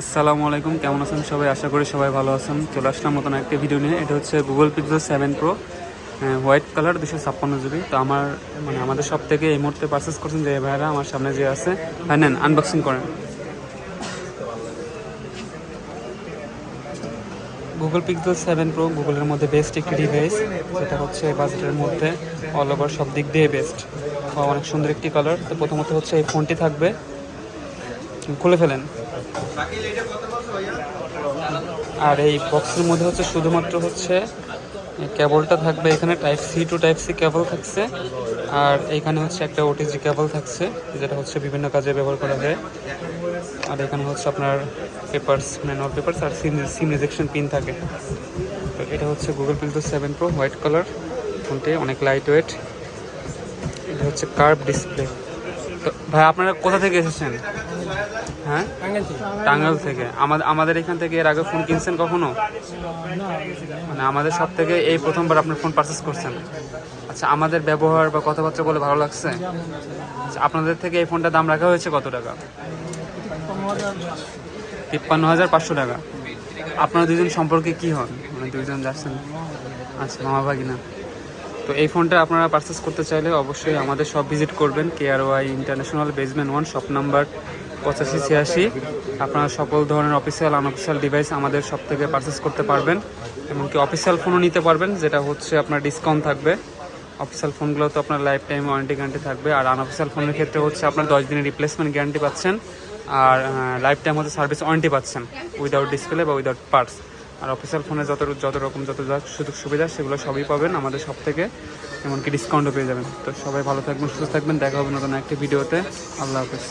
আসসালামু আলাইকুম, কেমন আছেন সবাই? আশা করি সবাই ভালো আছেন। চলে আসলাম মতন একটা ভিডিও নিয়ে। এটা হচ্ছে Google Pixel seven Pro white colour দুশো ছাপ্পান্ন জিবি তো আমার মানে আমাদের সব থেকে এই মুহূর্তে পারচেস করছেন যে ভাইরা, আমার সামনে যে আছে হ্যাঁ নেন আনবক্সিং করেন। গুগল পিক্সেল সেভেন প্রো গুগলের মধ্যে বেস্ট একটি ডিভাইস যেটা হচ্ছে বাজেটের মধ্যে অল ওভার সব দিক দিয়ে বেস্ট অনেক সুন্দর একটি কালার তো প্রথমত হচ্ছে এই ফোনটি থাকবে। খুলে ফেলেন। আর এই বক্সের মধ্যে হচ্ছে শুধুমাত্র হচ্ছে কেবলটা থাকবে এখানে type C to type C cable থাকছে। আর এখানে হচ্ছে একটা ওটিজি কেবল থাকছে, যেটা হচ্ছে বিভিন্ন কাজে ব্যবহার করা যায়। আর এখানে হচ্ছে আপনার পেপার্স ম্যানুয়াল পেপার্স আর সিম সিম রিজেকশন পিন থাকে। তো এটা হচ্ছে Google Pixel seven Pro white colour ফোনটি অনেক লাইট ওয়েট এটা হচ্ছে কার্ভ ডিসপ্লে তো ভাই, আপনারা কোথা থেকে এসেছেন? হ্যাঁ? টাঙ্গাইল থেকে। আমাদের আমাদের এখান থেকে এর আগে ফোন কিনছেন কখনো? মানে আমাদের সব থেকে এই প্রথমবার আপনার ফোন পারচেস করছেন। আচ্ছা আমাদের ব্যবহার বা কথাবার্তা বলে ভালো লাগছে? আচ্ছা, আপনাদের থেকে এই ফোনটার দাম রাখা হয়েছে কত টাকা? তিপ্পান্ন হাজার পাঁচশো টাকা। আপনারা দুজন সম্পর্কে কি হন? মানে দুইজন যাচ্ছেন। আচ্ছা মামা ভাগিনা। তো এই ফোনটা আপনারা পারচেস করতে চাইলে অবশ্যই আমাদের সব ভিজিট করবেন। KR Y international basement one shop number পঁচাশি, ছিয়াশি। আপনারা সকল ধরনের অফিসিয়াল আনঅফিসিয়াল ডিভাইস আমাদের সব থেকে পারচেস করতে পারবেন। এমনকি অফিসিয়াল ফোনও নিতে পারবেন, যেটা হচ্ছে আপনার ডিসকাউন্ট থাকবে। অফিসিয়াল ফোনগুলো তো আপনার লাইফ টাইম ওয়ারেন্টি গ্যারান্টি থাকবে। আর আনঅফিসিয়াল ফোনের ক্ষেত্রে হচ্ছে আপনার দশ দিনের রিপ্লেসমেন্ট গ্যারান্টি পাচ্ছেন। আর লাইফ টাইম হচ্ছে সার্ভিস ওয়ারেন্টি পাচ্ছেন উইদাউট ডিসপ্লে বা উইদাউট পার্টস আর অফিসিয়াল ফোনে যত যত রকম, যত যা সুযোগ সুবিধা, সেগুলো সবই পাবেন আমাদের সব থেকে। এমনকি ডিসকাউন্টও পেয়ে যাবেন। তো সবাই ভালো থাকবেন, সুস্থ থাকবেন। দেখা হবে নতুন একটি ভিডিওতে আল্লাহ হাফেজ।